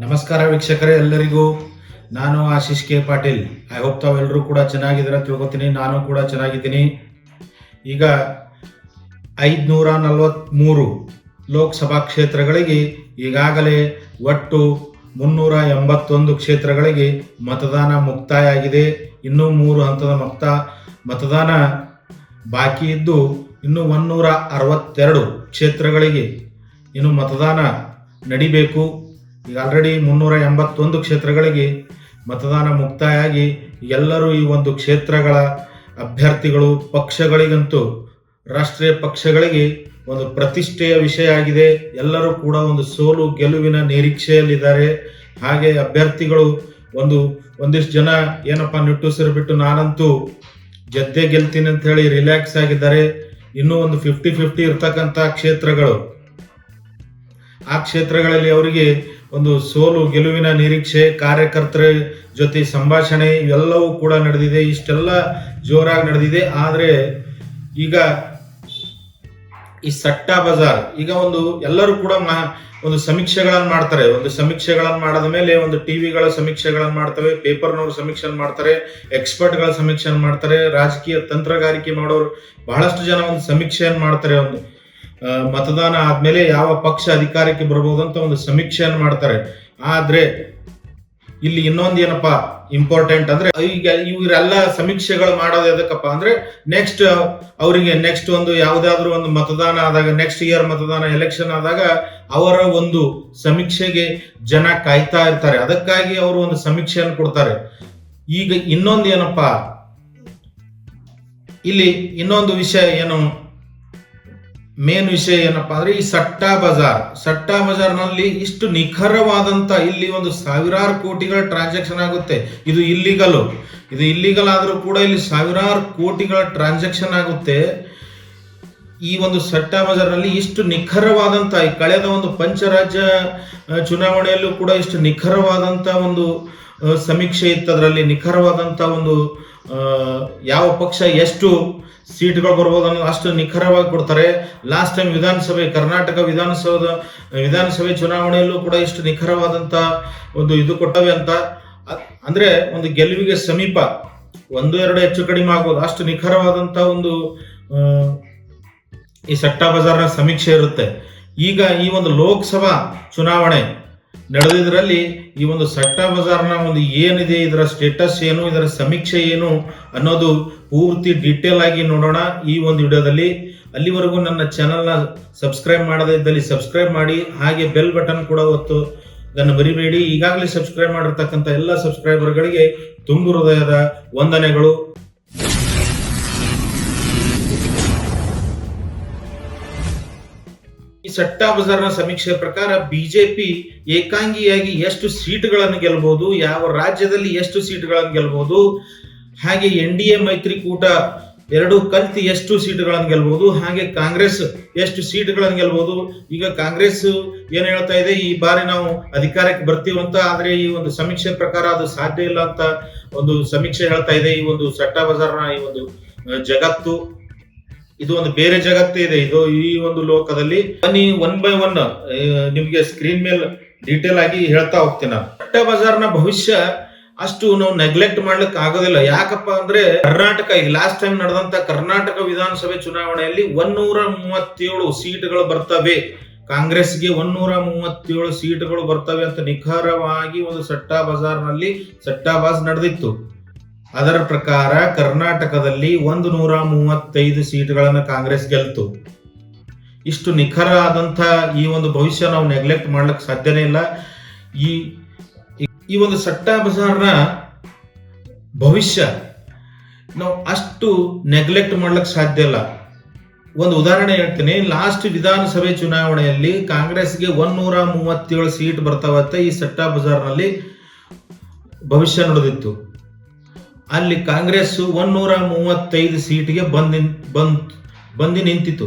ನಮಸ್ಕಾರ ವೀಕ್ಷಕರೇ ಎಲ್ಲರಿಗೂ. ನಾನು Ashish K Patil. I hope ತಾವೆಲ್ಲರೂ ಕೂಡ ಚೆನ್ನಾಗಿದ್ದೀರ ತಿಳ್ಕೊತೀನಿ. ನಾನು ಕೂಡ ಚೆನ್ನಾಗಿದ್ದೀನಿ. ಈಗ ಐದುನೂರ ನಲವತ್ತ್ಮೂರು ಲೋಕಸಭಾ ಕ್ಷೇತ್ರಗಳಿಗೆ ಈಗಾಗಲೇ ಒಟ್ಟು ಮುನ್ನೂರ ಎಂಬತ್ತೊಂದು ಕ್ಷೇತ್ರಗಳಿಗೆ ಮತದಾನ ಮುಕ್ತಾಯ ಆಗಿದೆ ಇನ್ನೂ ಮೂರು ಹಂತದ ಮುಕ್ತ ಮತದಾನ ಬಾಕಿ ಇದ್ದು, ಇನ್ನು ಒನ್ನೂರ ಅರವತ್ತೆರಡು ಕ್ಷೇತ್ರಗಳಿಗೆ ಇನ್ನು ಮತದಾನ ನಡಿಬೇಕು. ಈಗ ಆಲ್ರೆಡಿ ಮುನ್ನೂರ ಎಂಬತ್ತೊಂದು ಕ್ಷೇತ್ರಗಳಿಗೆ ಮತದಾನ ಮುಕ್ತಾಯ ಆಗಿ ಎಲ್ಲರೂ ಈ ಒಂದು ಕ್ಷೇತ್ರಗಳ ಅಭ್ಯರ್ಥಿಗಳು ಪಕ್ಷಗಳಿಗಂತೂ ರಾಷ್ಟ್ರೀಯ ಪಕ್ಷಗಳಿಗೆ ಒಂದು ಪ್ರತಿಷ್ಠೆಯ ವಿಷಯ ಆಗಿದೆ. ಎಲ್ಲರೂ ಕೂಡ ಒಂದು ಸೋಲು ಗೆಲುವಿನ ನಿರೀಕ್ಷೆಯಲ್ಲಿದ್ದಾರೆ. ಹಾಗೆ ಅಭ್ಯರ್ಥಿಗಳು ಒಂದು ಒಂದಿಷ್ಟು ಜನ ಏನಪ್ಪ ನಿಟ್ಟುಸಿರು ಬಿಟ್ಟು ನಾನಂತೂ ಜದ್ದೆ ಗೆಲ್ತೀನಿ ಅಂತ ಹೇಳಿ ರಿಲ್ಯಾಕ್ಸ್ ಆಗಿದ್ದಾರೆ. ಇನ್ನೂ ಒಂದು ಫಿಫ್ಟಿ ಫಿಫ್ಟಿ ಇರ್ತಕ್ಕಂಥ ಕ್ಷೇತ್ರಗಳು. ಆ ಕ್ಷೇತ್ರಗಳಲ್ಲಿ ಅವರಿಗೆ ಒಂದು ಸೋಲು, ಗೆಲುವಿನ ನಿರೀಕ್ಷೆ, ಕಾರ್ಯಕರ್ತರ ಜೊತೆ ಸಂಭಾಷಣೆ ಇವೆಲ್ಲವೂ ಕೂಡ ನಡೆದಿದೆ. ಇಷ್ಟೆಲ್ಲ ಜೋರಾಗಿ ನಡೆದಿದೆ. ಆದರೆ ಈಗ ಈ ಸಟ್ಟಾ ಬಜಾರ್, ಈಗ ಒಂದು ಎಲ್ಲರೂ ಕೂಡ ಒಂದು ಸಮೀಕ್ಷೆಗಳನ್ನು ಮಾಡ್ತಾರೆ. ಒಂದು ಸಮೀಕ್ಷೆಗಳನ್ನು ಮಾಡಿದ ಮೇಲೆ ಒಂದು ಟಿವಿಗಳ ಸಮೀಕ್ಷೆಗಳನ್ನು ಮಾಡ್ತವೆ, ಪೇಪರ್ನವರು ಸಮೀಕ್ಷೆ ಮಾಡ್ತಾರೆ, ಎಕ್ಸ್ಪರ್ಟ್ಗಳ ಸಮೀಕ್ಷೆ ಮಾಡ್ತಾರೆ, ರಾಜಕೀಯ ತಂತ್ರಗಾರಿಕೆ ಮಾಡೋರು ಬಹಳಷ್ಟು ಜನ ಒಂದು ಸಮೀಕ್ಷೆಯನ್ನು ಮಾಡ್ತಾರೆ. ಒಂದು ಮತದಾನ ಆದ್ಮೇಲೆ ಯಾವ ಪಕ್ಷ ಅಧಿಕಾರಕ್ಕೆ ಬರಬಹುದು ಅಂತ ಒಂದು ಸಮೀಕ್ಷೆಯನ್ನು ಮಾಡ್ತಾರೆ. ಆದ್ರೆ ಇಲ್ಲಿ ಇನ್ನೊಂದು ಏನಪ್ಪಾ ಇಂಪಾರ್ಟೆಂಟ್ ಅಂದ್ರೆ ಈಗ ಇವರೆಲ್ಲ ಸಮೀಕ್ಷೆಗಳು ಮಾಡೋದು ಎದಕ್ಕಪ್ಪ ಅಂದ್ರೆ ನೆಕ್ಸ್ಟ್ ಅವರಿಗೆ ನೆಕ್ಸ್ಟ್ ಒಂದು ಯಾವುದಾದ್ರೂ ಒಂದು ಮತದಾನ ಆದಾಗ ನೆಕ್ಸ್ಟ್ ಇಯರ್ ಮತದಾನ ಎಲೆಕ್ಷನ್ ಆದಾಗ ಅವರ ಒಂದು ಸಮೀಕ್ಷೆಗೆ ಜನ ಕಾಯ್ತಾ ಇರ್ತಾರೆ. ಅದಕ್ಕಾಗಿ ಅವರು ಒಂದು ಸಮೀಕ್ಷೆಯನ್ನು ಕೊಡ್ತಾರೆ. ಈಗ ಇನ್ನೊಂದು ಏನಪ್ಪಾ, ಇಲ್ಲಿ ಇನ್ನೊಂದು ವಿಷಯ ಏನು ಮೇನ್ ವಿಷಯ ಏನಪ್ಪಾ ಅಂದ್ರೆ ಈ ಸಟ್ಟಾ ಬಜಾರ್. ಸಟ್ಟಾ ಬಜಾರ್ನಲ್ಲಿ ಇಷ್ಟು ನಿಖರವಾದಂತ ಇಲ್ಲಿ ಒಂದು ಸಾವಿರಾರು ಕೋಟಿಗಳ ಟ್ರಾನ್ಸಾಕ್ಷನ್ ಆಗುತ್ತೆ. ಇದು ಇಲ್ಲಿಗಲ್ ಇದು ಇಲ್ಲಿಗಲ್ ಆದರೂ ಕೂಡ ಇಲ್ಲಿ ಸಾವಿರಾರು ಕೋಟಿಗಳ ಟ್ರಾನ್ಸಾಕ್ಷನ್ ಆಗುತ್ತೆ. ಈ ಒಂದು ಸಟ್ಟಾ ಬಜಾರ್ನಲ್ಲಿ ಇಷ್ಟು ನಿಖರವಾದಂತ ಈ ಕಳೆದ ಒಂದು ಪಂಚರಾಜ್ಯ ಚುನಾವಣೆಯಲ್ಲೂ ಕೂಡ ಇಷ್ಟು ನಿಖರವಾದಂತ ಒಂದು ಸಮೀಕ್ಷೆ ಇತ್ತು ಅದರಲ್ಲಿ ನಿಖರವಾದಂತ ಒಂದು ಯಾವ ಪಕ್ಷ ಎಷ್ಟು ಸೀಟ್ಗಳು ಬರ್ಬೋದು ಅನ್ನೋದು ಅಷ್ಟು ನಿಖರವಾಗಿ ಕೊಡ್ತಾರೆ. ಲಾಸ್ಟ್ ಟೈಮ್ ವಿಧಾನಸಭೆ, ಕರ್ನಾಟಕ ವಿಧಾನಸೌಧ, ವಿಧಾನಸಭೆ ಚುನಾವಣೆಯಲ್ಲೂ ಕೂಡ ಇಷ್ಟು ನಿಖರವಾದಂತ ಒಂದು ಇದು ಕೊಟ್ಟವೆ ಅಂತ. ಅಂದ್ರೆ ಒಂದು ಗೆಲುವಿಗೆ ಸಮೀಪ ಒಂದು, ಎರಡು ಹೆಚ್ಚು ಕಡಿಮೆ ಆಗ್ಬೋದು. ಅಷ್ಟು ನಿಖರವಾದಂತ ಒಂದು ಈ ಸಟ್ಟಾ ಬಜಾರ್ನ ಸಮೀಕ್ಷೆ ಇರುತ್ತೆ. ಈಗ ಈ ಒಂದು ಲೋಕಸಭಾ ಚುನಾವಣೆ ನಡೆದಿದ್ರಲ್ಲಿ ಈ ಒಂದು ಸಟ್ಟಾ ಬಜಾರ್ನ ಒಂದು ಏನಿದೆ, ಇದರ ಸ್ಟೇಟಸ್ ಏನು, ಇದರ ಸಮೀಕ್ಷೆ ಏನು ಅನ್ನೋದು ಪೂರ್ತಿ ಡೀಟೇಲ್ ಆಗಿ ನೋಡೋಣ ಈ ಒಂದು ವಿಡಿಯೋದಲ್ಲಿ. ಅಲ್ಲಿವರೆಗೂ ನನ್ನ ಚಾನಲ್ನ ಸಬ್ಸ್ಕ್ರೈಬ್ ಮಾಡದೇ ಇದ್ದಲ್ಲಿ ಸಬ್ಸ್ಕ್ರೈಬ್ ಮಾಡಿ, ಹಾಗೆ ಬೆಲ್ ಬಟನ್ ಕೂಡ ಒತ್ತು. ಅದನ್ನು ಬರಿಬೇಡಿ ಈಗಾಗಲೇ ಸಬ್ಸ್ಕ್ರೈಬ್ ಮಾಡಿರ್ತಕ್ಕಂಥ ಎಲ್ಲ ಸಬ್ಸ್ಕ್ರೈಬರ್ಗಳಿಗೆ ತುಂಬು ಹೃದಯದ ವಂದನೆಗಳು. ಸಟ್ಟಾ ಬಜಾರ್ನ ಸಮೀಕ್ಷೆ ಪ್ರಕಾರ ಬಿಜೆಪಿ ಏಕಾಂಗಿಯಾಗಿ ಎಷ್ಟು ಸೀಟ್ಗಳನ್ನು ಗೆಲ್ಬಹುದು ಯಾವ ರಾಜ್ಯದಲ್ಲಿ ಎಷ್ಟು ಸೀಟ್ಗಳನ್ನು ಗೆಲ್ಬಹುದು ಹಾಗೆ ಎನ್ ಡಿ ಎ ಮೈತ್ರಿಕೂಟ ಎರಡು ಕಲ್ತಿ ಎಷ್ಟು ಸೀಟ್ಗಳನ್ನು ಗೆಲ್ಬಹುದು ಹಾಗೆ ಕಾಂಗ್ರೆಸ್ ಎಷ್ಟು ಸೀಟ್ಗಳನ್ನು ಗೆಲ್ಬಹುದು ಈಗ ಕಾಂಗ್ರೆಸ್ ಏನು ಹೇಳ್ತಾ ಇದೆ, ಈ ಬಾರಿ ನಾವು ಅಧಿಕಾರಕ್ಕೆ ಬರ್ತೀವಂತ ಆದ್ರೆ ಈ ಒಂದು ಸಮೀಕ್ಷೆ ಪ್ರಕಾರ ಅದು ಸಾಧ್ಯ ಇಲ್ಲ ಅಂತ ಒಂದು ಸಮೀಕ್ಷೆ ಹೇಳ್ತಾ ಇದೆ. ಈ ಒಂದು ಸಟ್ಟಾ ಬಜಾರ್ನ ಈ ಒಂದು ಜಗತ್ತು ಇದು ಒಂದು ಬೇರೆ ಜಗತ್ತೇ ಇದೆ. ಇದು ಈ ಒಂದು ಲೋಕದಲ್ಲಿ ಬನ್ನಿ ಒನ್ ಬೈ ಒನ್ ನಿಮ್ಗೆ ಸ್ಕ್ರೀನ್ ಮೇಲೆ ಡೀಟೇಲ್ ಆಗಿ ಹೇಳ್ತಾ ಹೋಗ್ತೀನಿ ನಾನು. ಬಜಾರ್ ಬಜಾರ್ನ ಭವಿಷ್ಯ ಅಷ್ಟು ನಾವು ನೆಗ್ಲೆಕ್ಟ್ ಮಾಡ್ಲಿಕ್ಕೆ ಆಗೋದಿಲ್ಲ. ಯಾಕಪ್ಪ ಅಂದ್ರೆ ಕರ್ನಾಟಕ ಈಗ ಲಾಸ್ಟ್ ಟೈಮ್ ನಡೆದಂತ ಕರ್ನಾಟಕ ವಿಧಾನಸಭೆ ಚುನಾವಣೆಯಲ್ಲಿ ಒನ್ನೂರ ಮೂವತ್ತೇಳು ಸೀಟ್ಗಳು ಬರ್ತವೆ. ಕಾಂಗ್ರೆಸ್ಗೆ ಒನ್ನೂರ ಮೂವತ್ತೇಳು ಸೀಟ್ಗಳು ಬರ್ತವೆ ಅಂತ ನಿಖರವಾಗಿ ಒಂದು ಸಟ್ಟಾ ಬಜಾರ್ನಲ್ಲಿ ನಲ್ಲಿ ಸಟ್ಟಾಬಾಜ್ ನಡೆದಿತ್ತು. ಅದರ ಪ್ರಕಾರ ಕರ್ನಾಟಕದಲ್ಲಿ ಒಂದು ನೂರ ಮೂವತ್ತೈದು ಸೀಟ್ಗಳನ್ನು ಕಾಂಗ್ರೆಸ್ ಗೆಲ್ತು. ಇಷ್ಟು ನಿಖರ ಆದಂತ ಈ ಒಂದು ಭವಿಷ್ಯ ನಾವು ನೆಗ್ಲೆಕ್ಟ್ ಮಾಡ್ಲಿಕ್ಕೆ ಸಾಧ್ಯನೇ ಇಲ್ಲ. ಈ, ಈ- ಒಂದು ಸಟ್ಟಾ ಬಜಾರ್ನ ಭವಿಷ್ಯ ನಾವು ಅಷ್ಟು ನೆಗ್ಲೆಕ್ಟ್ ಮಾಡ್ಲಿಕ್ಕೆ ಸಾಧ್ಯ ಇಲ್ಲ. ಒಂದು ಉದಾಹರಣೆ ಹೇಳ್ತೀನಿ ಲಾಸ್ಟ್ ವಿಧಾನಸಭೆ ಚುನಾವಣೆಯಲ್ಲಿ ಕಾಂಗ್ರೆಸ್ಗೆ ಒನ್ನೂರ ಮೂವತ್ತೇಳು ಸೀಟ್ ಬರ್ತಾವತ್ತ ಈ ಸಟ್ಟಾ ಬಜಾರ್ನಲ್ಲಿ ಭವಿಷ್ಯ ನಡೆದಿತ್ತು. ಅಲ್ಲಿ ಕಾಂಗ್ರೆಸ್ ಒನ್ನೂರ ಮೂವತ್ತೈದು ಸೀಟ್ಗೆ ಬಂದಿ ಬಂದ್ ಬಂದು ನಿಂತಿತು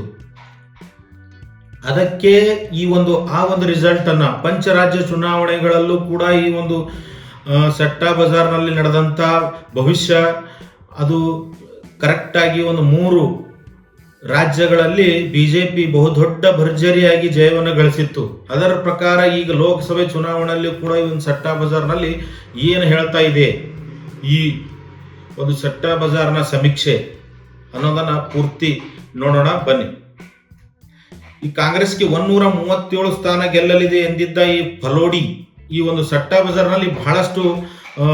ಅದಕ್ಕೆ ಈ ಒಂದು, ಆ ಒಂದು ರಿಸಲ್ಟ್ ಅನ್ನ ಪಂಚರಾಜ್ಯ ಚುನಾವಣೆಗಳಲ್ಲೂ ಕೂಡ ಈ ಒಂದು ಸಟ್ಟಾ ಬಜಾರ್ನಲ್ಲಿ ನಡೆದಂತ ಭವಿಷ್ಯ, ಅದು ಕರೆಕ್ಟಾಗಿ ಒಂದು ಮೂರು ರಾಜ್ಯಗಳಲ್ಲಿ ಬಿಜೆಪಿ ಬಹುದೊಡ್ಡ ಭರ್ಜರಿಯಾಗಿ ಜಯವನ್ನು ಗಳಿಸಿತ್ತು. ಅದರ ಪ್ರಕಾರ ಈಗ ಲೋಕಸಭೆ ಚುನಾವಣೆಯಲ್ಲಿ ಕೂಡ ಈ ಒಂದು ಸಟ್ಟಾ ಬಜಾರ್ನಲ್ಲಿ ಏನು ಹೇಳ್ತಾ ಇದೆ? ಈ ಒಂದು ಸಟ್ಟಾ ಬಜಾರ್ನ ಸಮೀಕ್ಷೆ ಅನ್ನೋದನ್ನ ಪೂರ್ತಿ ನೋಡೋಣ ಬನ್ನಿ. ಈ ಕಾಂಗ್ರೆಸ್ಗೆ ಒನ್ನೂರ ಮೂವತ್ತೇಳು ಸ್ಥಾನ ಗೆಲ್ಲಲಿದೆ ಎಂದಿದ್ದ ಈ ಫಲೋಡಿ ಈ ಒಂದು ಸಟ್ಟಾ ಬಜಾರ್ನಲ್ಲಿ ಬಹಳಷ್ಟು ಆ,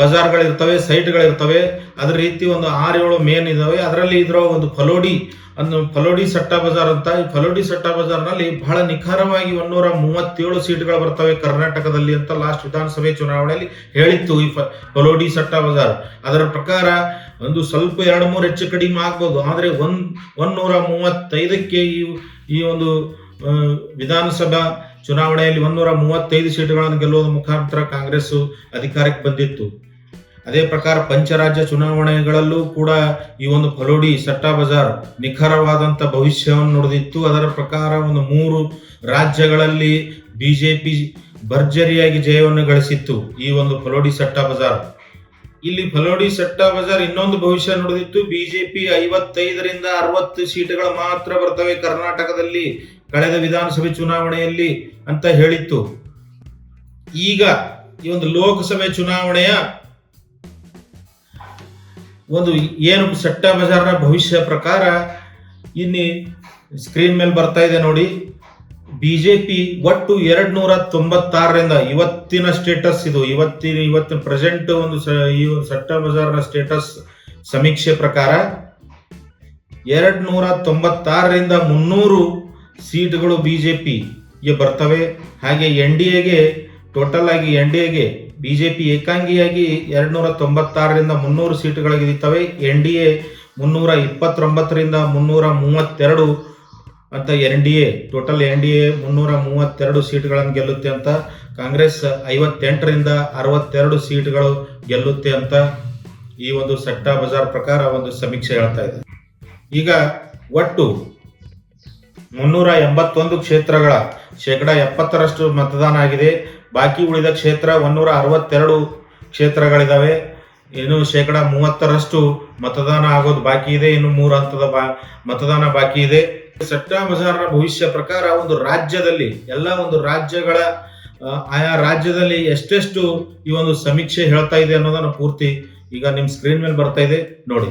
ಬಜಾರ್ಗಳಿರ್ತವೆ, ಸೈಟ್ಗಳಿರ್ತವೆ, ಅದ್ರ ರೀತಿ ಒಂದು ಆರು ಏಳು ಮೇನ್ ಇದಾವೆ. ಅದರಲ್ಲಿ ಇದರ ಒಂದು ಫಲೋಡಿ, ಅನ್ನು ಫಲೋಡಿ ಸಟ್ಟ ಬಜಾರ್ ಅಂತ. ಈ ಫಲೋಡಿ ಸಟ್ಟ ಬಜಾರ್ನಲ್ಲಿ ಬಹಳ ನಿಖರವಾಗಿ ಒನ್ನೂರ ಮೂವತ್ತೇಳು ಸೀಟ್ಗಳು ಬರ್ತವೆ ಕರ್ನಾಟಕದಲ್ಲಿ ಅಂತ ಲಾಸ್ಟ್ ವಿಧಾನಸಭೆ ಚುನಾವಣೆಯಲ್ಲಿ ಹೇಳಿತ್ತು ಈ ಫಲೋಡಿ ಸಟ್ಟ ಬಜಾರ್. ಅದರ ಪ್ರಕಾರ ಒಂದು ಸ್ವಲ್ಪ ಎರಡು ಮೂರು ಹೆಚ್ಚು ಕಡಿಮೆ ಆಗ್ಬೋದು. ಆದರೆ ಒಂದ್, ಒಂದೂರ ಮೂವತ್ತೈದಕ್ಕೆ ಈ ಈ ಒಂದು ವಿಧಾನಸಭಾ ಚುನಾವಣೆಯಲ್ಲಿ ಒಂದೂರ ಮೂವತ್ತೈದು ಸೀಟುಗಳನ್ನು ಗೆಲ್ಲುವ ಮುಖಾಂತರ ಕಾಂಗ್ರೆಸ್ ಅಧಿಕಾರಕ್ಕೆ ಬಂದಿತ್ತು. ಅದೇ ಪ್ರಕಾರ ಪಂಚರಾಜ್ಯ ಚುನಾವಣೆಗಳಲ್ಲೂ ಕೂಡ ಈ ಒಂದು ಫಲೋಡಿ ಸಟ್ಟಾ ಬಜಾರ್ ನಿಖರವಾದಂತ ಭವಿಷ್ಯವನ್ನು ನುಡಿದಿತ್ತು. ಅದರ ಪ್ರಕಾರ ಒಂದು ಮೂರು ರಾಜ್ಯಗಳಲ್ಲಿ ಬಿಜೆಪಿ ಭರ್ಜರಿಯಾಗಿ ಜಯವನ್ನು ಗಳಿಸಿತ್ತು ಈ ಒಂದು ಫಲೋಡಿ ಸಟ್ಟಾ ಬಜಾರ್. ಇಲ್ಲಿ ಫಲೋಡಿ ಸಟ್ಟಾ ಬಜಾರ್ ಇನ್ನೊಂದು ಭವಿಷ್ಯ ನುಡಿದಿತ್ತು. ಬಿಜೆಪಿ ಐವತ್ತೈದರಿಂದ ಅರವತ್ತು ಸೀಟುಗಳು ಮಾತ್ರ ಬರ್ತವೆ ಕರ್ನಾಟಕದಲ್ಲಿ. ಕಳೆದ ವಿಧಾನಸಭೆ ಚುನಾವಣೆಯಲ್ಲಿ ಅಂತ ಹೇಳಿತ್ತು. ಈಗ ಈ ಒಂದು ಲೋಕಸಭೆ ಚುನಾವಣೆಯ ಒಂದು ಏನು ಸಟ್ಟ ಬಜಾರ್ನ ಭವಿಷ್ಯ ಪ್ರಕಾರ ಇಲ್ಲಿ ಸ್ಕ್ರೀನ್ ಮೇಲೆ ಬರ್ತಾ ಇದೆ ನೋಡಿ. ಬಿಜೆಪಿ ಒಟ್ಟು ಎರಡ್ ನೂರ ತೊಂಬತ್ತಾರರಿಂದ ಇವತ್ತಿನ ಸ್ಟೇಟಸ್ ಇದು. ಇವತ್ತಿನ ಇವತ್ತಿನ ಪ್ರೆಸೆಂಟ್ ಒಂದು ಈ ಸಟ್ಟ ಬಜಾರ್ನ ಸ್ಟೇಟಸ್ ಸಮೀಕ್ಷೆ ಪ್ರಕಾರ ಎರಡ್ ನೂರ ತೊಂಬತ್ತಾರರಿಂದ ಮುನ್ನೂರು ಸೀಟ್ಗಳು ಪಿಗೆ ಬರ್ತವೆ. ಹಾಗೆ ಎನ್ ಡಿ ಎಗೆ, ಟೋಟಲ್ ಆಗಿ ಎನ್ ಡಿ ಎಗೆ ಬಿ ಜೆ ಪಿ ಏಕಾಂಗಿಯಾಗಿ ಎರಡ್ನೂರ ತೊಂಬತ್ತಾರರಿಂದ ಮುನ್ನೂರು ಸೀಟುಗಳು ಗೆದ್ದಿತ್ತವೆ ಎನ್ ಡಿ ಎ ಮುನ್ನೂರ ಇಪ್ಪತ್ತೊಂಬತ್ತರಿಂದ ಮುನ್ನೂರ ಮೂವತ್ತೆರಡು ಅಂತ N D A, total N D A ಮುನ್ನೂರ ಮೂವತ್ತೆರಡು ಸೀಟ್ಗಳನ್ನು ಗೆಲ್ಲುತ್ತೆ ಅಂತ, ಕಾಂಗ್ರೆಸ್ ಐವತ್ತೆಂಟರಿಂದ ಅರವತ್ತೆರಡು ಸೀಟ್ಗಳು ಗೆಲ್ಲುತ್ತೆ ಅಂತ ಈ ಒಂದು ಸಟ್ಟಾ ಬಜಾರ್ ಪ್ರಕಾರ ಒಂದು ಸಮೀಕ್ಷೆ ಹೇಳ್ತಾ ಇದೆ. ಈಗ ಒಟ್ಟು ಮುನ್ನೂರ ಎಂಬತ್ತೊಂದು ಕ್ಷೇತ್ರಗಳ ಶೇಕಡ ಎಪ್ಪತ್ತರಷ್ಟು ಮತದಾನ ಆಗಿದೆ. ಬಾಕಿ ಉಳಿದ ಕ್ಷೇತ್ರ ಒನ್ನೂರ ಅರವತ್ತೆರಡು ಕ್ಷೇತ್ರಗಳಿದ್ದಾವೆ ಇನ್ನು ಶೇಕಡ ಮೂವತ್ತರಷ್ಟು ಮತದಾನ ಆಗೋದು ಬಾಕಿ ಇದೆ. ಇನ್ನು ಮೂರು ಹಂತದ ಬಾ, ಮತದಾನ ಬಾಕಿ ಇದೆ. ಸಟ್ಟಾ ಬಜಾರ್ನ ಭವಿಷ್ಯ ಪ್ರಕಾರ ಒಂದು ರಾಜ್ಯದಲ್ಲಿ, ಎಲ್ಲ ಒಂದು ರಾಜ್ಯಗಳ ಆಯಾ ರಾಜ್ಯದಲ್ಲಿ ಎಷ್ಟೆಷ್ಟು ಈ ಒಂದು ಸಮೀಕ್ಷೆ ಹೇಳ್ತಾ ಇದೆ ಅನ್ನೋದನ್ನ ಪೂರ್ತಿ ಈಗ ನಿಮ್ಮ ಸ್ಕ್ರೀನ್ ಮೇಲೆ ಬರ್ತಾ ಇದೆ. ನೋಡಿ.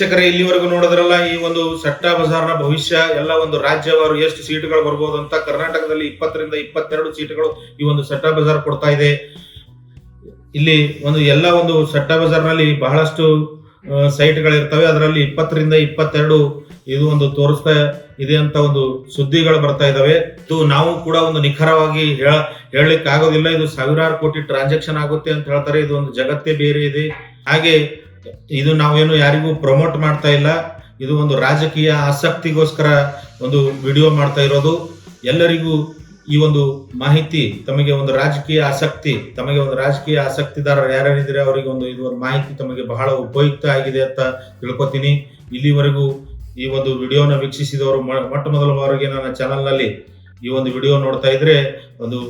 ವೀಕ್ಷಕರೇ, ಇಲ್ಲಿವರೆಗೂ ನೋಡಿದ್ರಲ್ಲ, ಈ ಒಂದು ಸಟ್ಟಾ ಬಜಾರ್ನ ಭವಿಷ್ಯ, ಎಲ್ಲ ಒಂದು ರಾಜ್ಯವಾರು ಎಷ್ಟು ಸೀಟುಗಳು ಬರ್ಬೋದು ಅಂತ ಕರ್ನಾಟಕದಲ್ಲಿ ಇಪ್ಪತ್ತರಿಂದ ಇಪ್ಪತ್ತೆರಡು ಸೀಟುಗಳು ಈ ಒಂದು ಸಟ್ಟಾ ಬಜಾರ್ ಕೊಡ್ತಾ ಇದೆ. ಇಲ್ಲಿ ಒಂದು ಎಲ್ಲ ಒಂದು ಸಟ್ಟಾ ಬಜಾರ್ನಲ್ಲಿ ಬಹಳಷ್ಟು ಸೈಟ್ಗಳಿರ್ತವೆ ಅದರಲ್ಲಿ ಇಪ್ಪತ್ತರಿಂದ ಇಪ್ಪತ್ತೆರಡು ಇದು ಒಂದು ತೋರಿಸ್ತಾ ಇದೆ ಅಂತ ಒಂದು ಸುದ್ದಿಗಳು ಬರ್ತಾ ಇದಾವೆ. ಇದು ನಾವು ಕೂಡ ಒಂದು ನಿಖರವಾಗಿ ಹೇಳ ಹೇಳಲಿಕ್ಕೆ ಆಗೋದಿಲ್ಲ ಇದು ಸಾವಿರಾರು ಕೋಟಿ ಟ್ರಾನ್ಸಾಕ್ಷನ್ ಆಗುತ್ತೆ ಅಂತ ಹೇಳ್ತಾರೆ. ಇದು ಒಂದು ಜಗತ್ತೇ ಬೇರೆ ಇದೆ. ಹಾಗೆ ಇದು ನಾವೇನು ಯಾರಿಗೂ ಪ್ರಮೋಟ್ ಮಾಡ್ತಾ ಇಲ್ಲ. ಇದು ಒಂದು ರಾಜಕೀಯ ಆಸಕ್ತಿಗೋಸ್ಕರ ಒಂದು ವಿಡಿಯೋ ಮಾಡ್ತಾ ಇರೋದು. ಎಲ್ಲರಿಗೂ ಈ ಒಂದು ಮಾಹಿತಿ, ತಮಗೆ ಒಂದು ರಾಜಕೀಯ ಆಸಕ್ತಿ, ತಮಗೆ ಒಂದು ರಾಜಕೀಯ ಆಸಕ್ತಿದಾರರು ಯಾರ್ಯಾರಿದ್ರೆ ಅವರಿಗೆ ಒಂದು ಇದು ಒಂದು ಮಾಹಿತಿ ತಮಗೆ ಬಹಳ ಉಪಯುಕ್ತ ಆಗಿದೆ ಅಂತ ತಿಳ್ಕೊತೀನಿ. ಇಲ್ಲಿವರೆಗೂ ಈ ಒಂದು ವಿಡಿಯೋನ ವೀಕ್ಷಿಸಿದವರು ಮೊಟ್ಟ ಮೊದಲ ಬಾರಿಗೆ ನನ್ನ ಚಾನಲ್ನಲ್ಲಿ ಈ ಒಂದು ವಿಡಿಯೋ ನೋಡ್ತಾ ಇದ್ರೆ ಒಂದು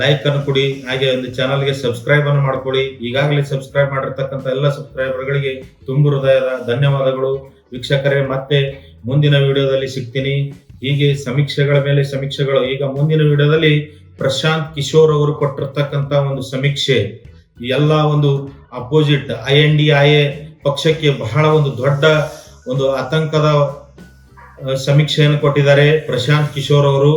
ಲೈಕ್ ಅನ್ನು ಕೊಡಿ, ಹಾಗೆ ಒಂದು ಚಾನಲ್ಗೆ ಸಬ್ಸ್ಕ್ರೈಬ್ ಅನ್ನು ಮಾಡ್ಕೊಳ್ಳಿ. ಈಗಾಗಲೇ ಸಬ್ಸ್ಕ್ರೈಬ್ ಮಾಡಿರ್ತಕ್ಕಂಥ ಎಲ್ಲ ಸಬ್ಸ್ಕ್ರೈಬರ್ಗಳಿಗೆ ತುಂಬು ಹೃದಯದ ಧನ್ಯವಾದಗಳು. ವೀಕ್ಷಕರೇ, ಮತ್ತೆ ಮುಂದಿನ ವಿಡಿಯೋದಲ್ಲಿ ಸಿಗ್ತೀನಿ. ಹೀಗೆ ಸಮೀಕ್ಷೆಗಳ ಮೇಲೆ ಸಮೀಕ್ಷೆಗಳು. ಈಗ ಮುಂದಿನ ವಿಡಿಯೋದಲ್ಲಿ ಪ್ರಶಾಂತ್ ಕಿಶೋರ್ ಅವರು ಕೊಟ್ಟಿರ್ತಕ್ಕಂಥ ಒಂದು ಸಮೀಕ್ಷೆ. ಎಲ್ಲ ಒಂದು opposite I N D I A ಪಕ್ಷಕ್ಕೆ ಬಹಳ ಒಂದು ದೊಡ್ಡ ಒಂದು ಆತಂಕದ ಸಮೀಕ್ಷೆಯನ್ನು ಕೊಟ್ಟಿದ್ದಾರೆ ಪ್ರಶಾಂತ್ ಕಿಶೋರ್ ಅವರು.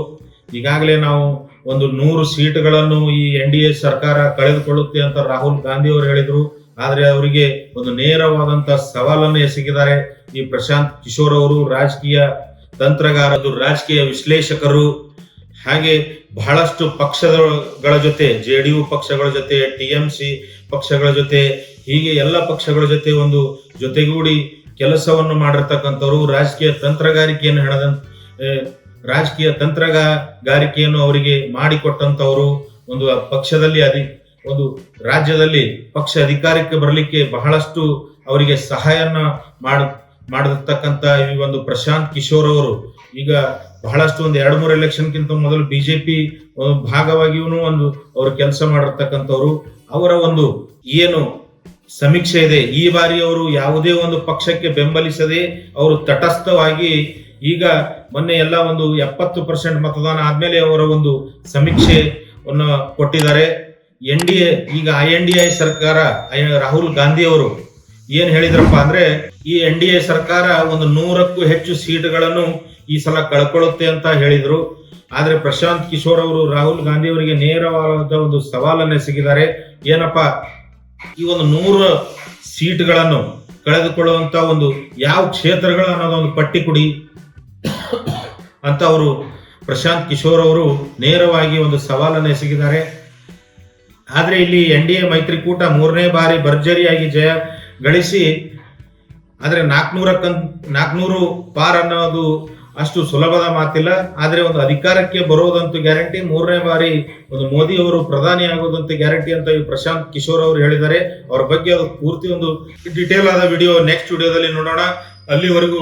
ಈಗಾಗಲೇ ನಾವು ಒಂದು ನೂರು ಸೀಟ್ಗಳನ್ನು ಈ ಎನ್ ಡಿ ಎ ಸರ್ಕಾರ ಕಳೆದುಕೊಳ್ಳುತ್ತೆ ಅಂತ ರಾಹುಲ್ ಗಾಂಧಿ ಅವರು ಹೇಳಿದ್ರು. ಆದರೆ ಅವರಿಗೆ ಒಂದು ನೇರವಾದಂತ ಸವಾಲನ್ನು ಎಸಗಿದ್ದಾರೆ ಈ ಪ್ರಶಾಂತ್ ಕಿಶೋರ್ ಅವರು, ರಾಜಕೀಯ ತಂತ್ರಗಾರರು ರಾಜಕೀಯ ವಿಶ್ಲೇಷಕರು. ಹಾಗೆ ಬಹಳಷ್ಟು ಪಕ್ಷಗಳ ಜೊತೆ, ಜೆ ಡಿ ಯು ಪಕ್ಷಗಳ ಜೊತೆ, ಟಿ ಎಂ ಸಿ ಪಕ್ಷಗಳ ಜೊತೆ, ಹೀಗೆ ಎಲ್ಲ ಪಕ್ಷಗಳ ಜೊತೆ ಒಂದು ಜೊತೆಗೂಡಿ ಕೆಲಸವನ್ನು ಮಾಡಿರ್ತಕ್ಕಂಥವ್ರು ರಾಜಕೀಯ ತಂತ್ರಗಾರಿಕೆಯನ್ನು ಹೆಣದ ರಾಜಕೀಯ ತಂತ್ರಗಾರಿಕೆಯನ್ನು ಅವರಿಗೆ ಮಾಡಿಕೊಟ್ಟಂತವರು ಒಂದು ಪಕ್ಷದಲ್ಲಿ ಅಧಿ, ಒಂದು ರಾಜ್ಯದಲ್ಲಿ ಪಕ್ಷ ಅಧಿಕಾರಕ್ಕೆ ಬರಲಿಕ್ಕೆ ಬಹಳಷ್ಟು ಅವರಿಗೆ ಸಹಾಯನ ಮಾಡ, ಮಾಡಿರ್ತಕ್ಕಂಥ ಈ ಒಂದು ಪ್ರಶಾಂತ್ ಕಿಶೋರ್ ಅವರು. ಈಗ ಬಹಳಷ್ಟು ಒಂದು ಎರಡು ಮೂರು ಎಲೆಕ್ಷನ್ಗಿಂತ ಮೊದಲು ಬಿಜೆಪಿ ಭಾಗವಾಗಿಯೂ ಒಂದು ಅವರು ಕೆಲಸ ಮಾಡಿರ್ತಕ್ಕಂಥವ್ರು. ಅವರ ಒಂದು ಏನು ಸಮೀಕ್ಷೆ ಇದೆ, ಈ ಬಾರಿ ಅವರು ಯಾವುದೇ ಒಂದು ಪಕ್ಷಕ್ಕೆ ಬೆಂಬಲಿಸದೆ ಅವರು ತಟಸ್ಥವಾಗಿ ಈಗ ಮೊನ್ನೆ ಎಲ್ಲ ಒಂದು ಎಪ್ಪತ್ತು ಪರ್ಸೆಂಟ್ ಮತದಾನ ಆದ್ಮೇಲೆ ಅವರ ಒಂದು ಸಮೀಕ್ಷೆಯನ್ನು ಕೊಟ್ಟಿದ್ದಾರೆ. ಎನ್ ಡಿ ಎ, ಈಗ ಐ ಎನ್ ಡಿ ಎ ಸರ್ಕಾರ ರಾಹುಲ್ ಗಾಂಧಿ ಅವರು ಏನ್ ಹೇಳಿದ್ರಪ್ಪ ಅಂದ್ರೆ, ಈ ಎನ್ ಡಿ ಎ ಸರ್ಕಾರ ಒಂದು ನೂರಕ್ಕೂ ಹೆಚ್ಚು ಸೀಟ್ಗಳನ್ನು ಈ ಸಲ ಕಳ್ಕೊಳ್ಳುತ್ತೆ ಅಂತ ಹೇಳಿದ್ರು. ಆದ್ರೆ ಪ್ರಶಾಂತ್ ಕಿಶೋರ್ ಅವರು, ರಾಹುಲ್ ಗಾಂಧಿ ಅವರಿಗೆ ನೇರವಾದ ಒಂದು ಸವಾಲನ್ನು ಸಿಗಿದ್ದಾರೆ ಏನಪ್ಪ? ಈ ಒಂದು ನೂರು ಸೀಟ್ಗಳನ್ನು ಕಳೆದುಕೊಳ್ಳುವಂತ ಒಂದು ಯಾವ ಕ್ಷೇತ್ರಗಳು ಅನ್ನೋದೊಂದು ಪಟ್ಟಿ ಕೊಡಿ. ಅಂತ ಅವರು ಪ್ರಶಾಂತ್ ಕಿಶೋರ್ ಅವರು ನೇರವಾಗಿ ಒಂದು ಸವಾಲನ್ನು ಎಸಗಿದ್ದಾರೆ. ಆದರೆ ಇಲ್ಲಿ ಎನ್ ಡಿ ಎ ಮೈತ್ರಿಕೂಟ ಮೂರನೇ ಬಾರಿ ಭರ್ಜರಿಯಾಗಿ ಜಯ ಗಳಿಸಿ, ಆದರೆ ನಾಲ್ಕುನೂರಕ್ಕಂತ ನಾಲ್ಕನೂರು ಪಾರ್ ಅನ್ನೋದು ಅಷ್ಟು ಸುಲಭದ ಮಾತಿಲ್ಲ. ಆದರೆ ಒಂದು ಅಧಿಕಾರಕ್ಕೆ ಬರೋದಂತೂ ಗ್ಯಾರಂಟಿ, ಮೂರನೇ ಬಾರಿ ಒಂದು ಮೋದಿ ಅವರು ಪ್ರಧಾನಿ ಆಗೋದಂತ ಗ್ಯಾರಂಟಿ ಅಂತ ಈ ಪ್ರಶಾಂತ್ ಕಿಶೋರ್ ಅವರು ಹೇಳಿದ್ದಾರೆ. ಅವ್ರ ಬಗ್ಗೆ ಅದು ಪೂರ್ತಿ ಒಂದು ಡಿಟೇಲ್ ಆದ ವಿಡಿಯೋ ನೆಕ್ಸ್ಟ್ ವಿಡಿಯೋದಲ್ಲಿ ನೋಡೋಣ. ಅಲ್ಲಿವರೆಗೂ